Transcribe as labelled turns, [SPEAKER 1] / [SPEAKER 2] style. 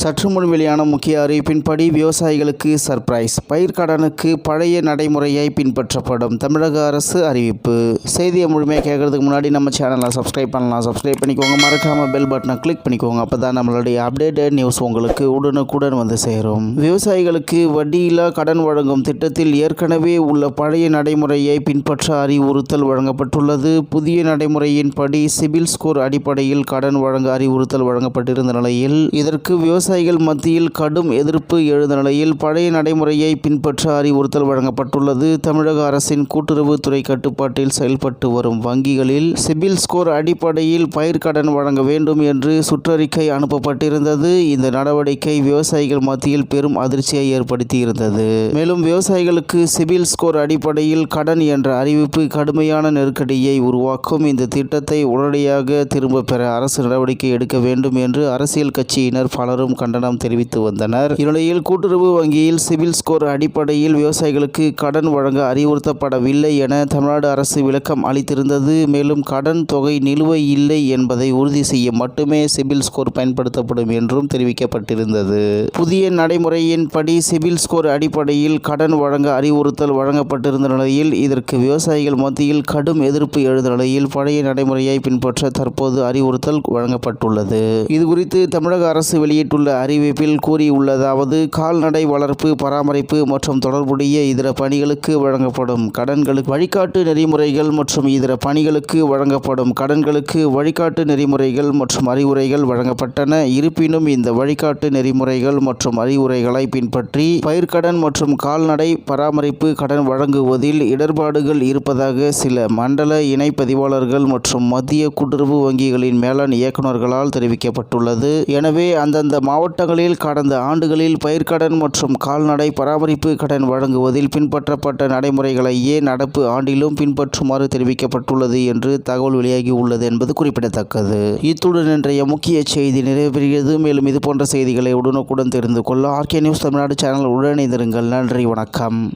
[SPEAKER 1] சற்று முன் வெளியான முக்கிய அறிவிப்பின்படி விவசாயிகளுக்கு சர்ப்ரைஸ் பயிர்க்கடனுக்கு பழைய நடைமுறையை பின்பற்றப்படும் தமிழக அரசு அறிவிப்பு. செய்தியை முழுமையாக கேட்கறதுக்கு முன்னாடி நம்ம சேனலை சப்ஸ்கிரைப் பண்ணலாம். சப்ஸ்கிரைப் பண்ணிக்கோங்க. மறக்காம பெல் பட்டனை கிளிக் பண்ணிக்கோங்க. அப்போ தான் நம்மளுடைய அப்டேட்டட் நியூஸ் உங்களுக்கு உடனுக்குடன் வந்து சேரும். விவசாயிகளுக்கு வட்டியில்லா கடன் வழங்கும் திட்டத்தில் ஏற்கனவே உள்ள பழைய நடைமுறையை பின்பற்ற அறிவுறுத்தல் வழங்கப்பட்டுள்ளது. புதிய நடைமுறையின்படி சிபில் ஸ்கோர் அடிப்படையில் கடன் வழங்க அறிவுறுத்தல் வழங்கப்பட்டிருந்த நிலையில் இதற்கு விவசாயிகள் மத்தியில் கடும் எதிர்ப்பு எழுந்த நிலையில் பழைய நடைமுறையை பின்பற்ற அறிவுறுத்தல் வழங்கப்பட்டுள்ளது. தமிழக அரசின் கூட்டுறவுத்துறை கட்டுப்பாட்டில் செயல்பட்டு வரும் வங்கிகளில் சிபில் ஸ்கோர் அடிப்படையில் பயிர்க்கடன் வழங்க வேண்டும் என்று சுற்றறிக்கை அனுப்பப்பட்டிருந்தது. இந்த நடவடிக்கை விவசாயிகள் மத்தியில் பெரும் அதிர்ச்சியை ஏற்படுத்தியிருந்தது. மேலும் விவசாயிகளுக்கு சிபில் ஸ்கோர் அடிப்படையில் கடன் என்ற அறிவிப்பு கடுமையான நெருக்கடியை உருவாக்கும். இந்த திட்டத்தை உடனடியாக திரும்ப பெற அரசு நடவடிக்கை எடுக்க வேண்டும் என்று அரசியல் கட்சியினர் பலரும் கண்டனம் தெரிவித்து வந்தனர். இந்நிலையில் கூட்டுறவு வங்கியில் சிவில் ஸ்கோர் அடிப்படையில் விவசாயிகளுக்கு கடன் வழங்க அறிவுறுத்தப்படவில்லை என தமிழ்நாடு அரசு விளக்கம் அளித்திருந்தது. மேலும் கடன் தொகை நிலுவை இல்லை என்பதை உறுதி செய்ய மட்டுமே சிபில் ஸ்கோர் பயன்படுத்தப்படும் என்றும் தெரிவிக்கப்பட்டிருந்தது. புதிய நடைமுறையின்படி சிபில் ஸ்கோர் அடிப்படையில் கடன் வழங்க அறிவுறுத்தல் வழங்கப்பட்டிருந்த நிலையில் இதற்கு விவசாயிகள் மத்தியில் கடும் எதிர்ப்பு எழுந்த நிலையில் பழைய நடைமுறையை பின்பற்ற தற்போது அறிவுறுத்தல் வழங்கப்பட்டுள்ளது. இதுகுறித்து தமிழக அரசு வெளியிட்டுள்ள அறிவிப்பில் கூறியுள்ளதாவது கால்நடை வளர்ப்பு பராமரிப்பு மற்றும் தொடர்புடைய இதர பணிகளுக்கு வழங்கப்படும் கடன்களுக்கு வழிகாட்டு நெறிமுறைகள் மற்றும் இதர பணிகளுக்கு வழங்கப்படும் கடன்களுக்கு வழிகாட்டு நெறிமுறைகள் மற்றும் அறிவுரைகள் வழங்கப்பட்டன. இருப்பினும் இந்த வழிகாட்டு நெறிமுறைகள் மற்றும் அறிவுரைகளை பின்பற்றி பயிர்க்கடன் மற்றும் கால்நடை பராமரிப்பு கடன் வழங்குவதில் இடர்பாடுகள் இருப்பதாக சில மண்டல இணை பதிவாளர்கள் மற்றும் மத்திய கூட்டுறவு வங்கிகளின் மேலாண் இயக்குநர்களால் தெரிவிக்கப்பட்டுள்ளது. எனவே அந்தந்த மாவட்டங்களில் கடந்த ஆண்டுகளில் பயிர்க்கடன் மற்றும் கால்நடை பராமரிப்பு கடன் வழங்குவதில் பின்பற்றப்பட்ட நடைமுறைகளையே நடப்பு ஆண்டிலும் பின்பற்றுமாறு தெரிவிக்கப்பட்டுள்ளது என்று தகவல் வெளியாகி உள்ளது என்பது குறிப்பிடத்தக்கது. இத்துடன் இன்றைய முக்கிய செய்தி நிறைவேறியது. மேலும் இதுபோன்ற செய்திகளை உடனுக்குடன் தெரிந்து கொள்ள ஆர்கே நியூஸ் தமிழ்நாடு சேனல் உடனிருங்கள் நன்றி வணக்கம்.